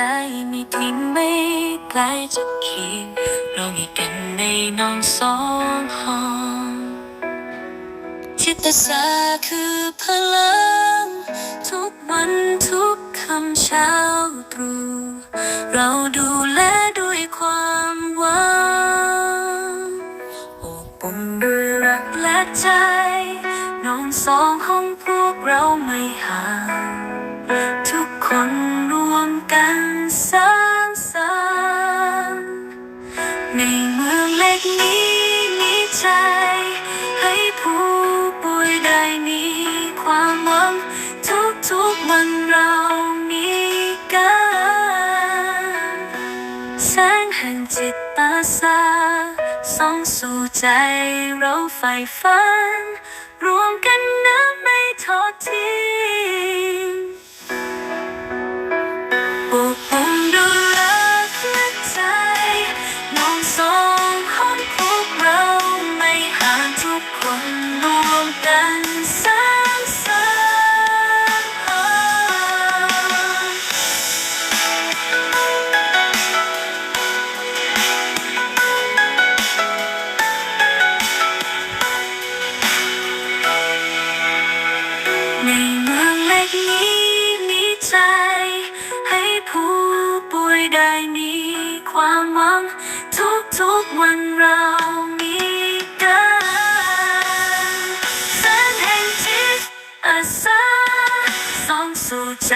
ใจไม่ทิ้งไม่ไกลจากคียงเรามีกันในนอนสองห้องจิตอาสาคือพลัง ทุกวันทุกคำเช้าตรู่เราดูแลด้วยความหวังอบอุ่นด้วยรักและใจนอนสองห้องพวกเราไม่ห่างทุกคน กันสร้างสรรค์ในเมืองเล็กนี้มีใจ ให้ผู้ป่วยได้มีความหวังทุกทุกวันเรามีกันแสงแห่งจิตตาสาส่องสู่ใจเราใฝ่ฝัน ได้มีความหวังทุกทุกวันเรามีกันฉันแห่งจิตอาสาสองสู่ใจ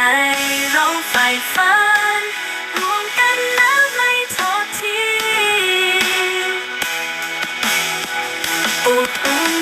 เราไฟฝันรวมกันแล้ไม่ทอดทิ้งอบอุ่น